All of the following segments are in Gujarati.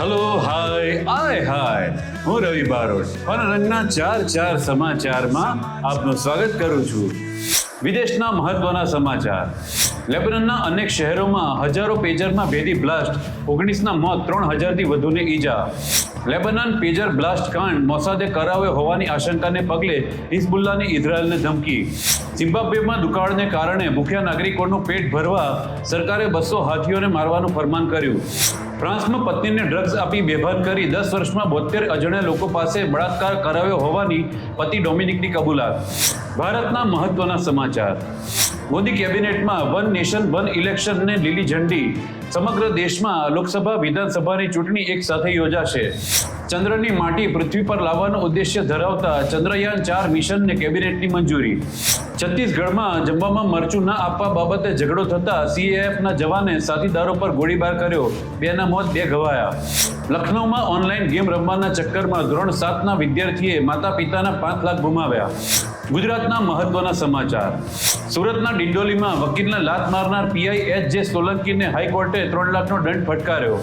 હલો હાય આય હાય હું રવિ બારોટ મનોરંજના ચાર ચાર સમાચારમાં આપનું સ્વાગત કરું છું. વિદેશના મહત્વના સમાચાર. લેબનનના અનેક શહેરોમાં હજારો પેજરમાં ભેદી બ્લાસ્ટ, ઓગણીસના મોત ત્રણ હજારથી વધુને ઈજા. લેબનન પેજર બ્લાસ્ટ કાંડ મોસાદે કરાવ્યો હોવાની આશંકાને પગલે હિઝબુલ્લાની ઇઝરાયલને ધમકી. ઝિમ્બાબ્વેમાં દુકાળને કારણે ભૂખ્યા નાગરિકોનું પેટ ભરવા સરકારે બસો હાથીઓને મારવાનું ફરમાન કર્યું. ફ્રાન્સમાં પત્નીને ડ્રગ્સ આપી બેભાન કરી દસ વર્ષમાં બોતેર અજાણ્યા લોકો પાસે બળાત્કાર કરાવ્યો હોવાની પતિ ડોમિનિકની કબૂલાત. ભારતના મહત્વના સમાચાર. મોદી કેબિનેટમાં વન નેશન, વન ઇલેક્શનને લીલી ઝંડી. સમગ્ર દેશમાં લોકસભા, વિધાનસભાની ચૂંટણી એક સાથે યોજાશે. ચંદ્રની માટી પૃથ્વી પર લાવવાનો ઉદ્દેશ્ય ધરાવતા ચંદ્રયાન ચાર મિશનને કેબિનેટની મંજૂરી. છત્તીસગઢમાં જમવામાં મરચું ના આપવા બાબતે ઝઘડો થતા સીએએફના જવાને સાથીદારો પર ગોળીબાર કર્યો. બેના મોત, બે ઘવાયા. લખનૌમાં ઓનલાઈન ગેમ રમવાના ચક્કરમાં ધોરણ સાતના વિદ્યાર્થીએ માતા પિતાના પાંચ લાખ ગુમાવ્યા. ગુજરાતના મહત્વના સમાચાર. સુરતના ડિંડોલીમાં વકીલને લાત મારનાર પીઆઈ એચ જે સોલંકીને હાઈકોર્ટે ત્રણ લાખનો દંડ ફટકાર્યો.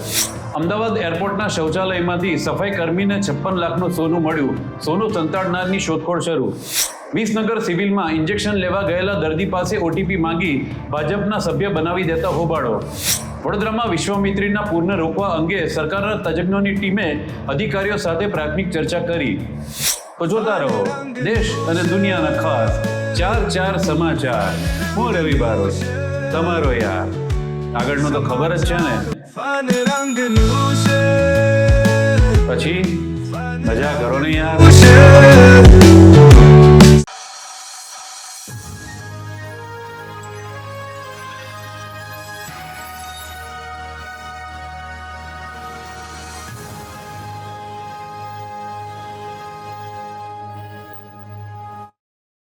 અમદાવાદ એરપોર્ટના શૌચાલયમાંથી સફાઈ કર્મીને છપ્પન લાખનું સોનું મળ્યું. સોનું સંતાડનારની શોધખોળ શરૂ. વિસનગર સિવિલમાં ઇન્જેક્શન લેવા ગયેલા દર્દી પાસે ઓટીપી માંગી ભાજપના સભ્ય બનાવી દેતા હોબાળો. વડોદરામાં વિશ્વામિત્રીના પૂરને રોકવા અંગે સરકારના તજજ્ઞોની ટીમે અધિકારીઓ સાથે પ્રાથમિક ચર્ચા કરી. તો જોતા રહો દેશ અને દુનિયાના ખાસ ચાર ચાર સમાચાર. હું રવિ બારોટ. તમારો યાર. આગળનું તો ખબર જ છે ને. પછી મજા કરો ને યાર.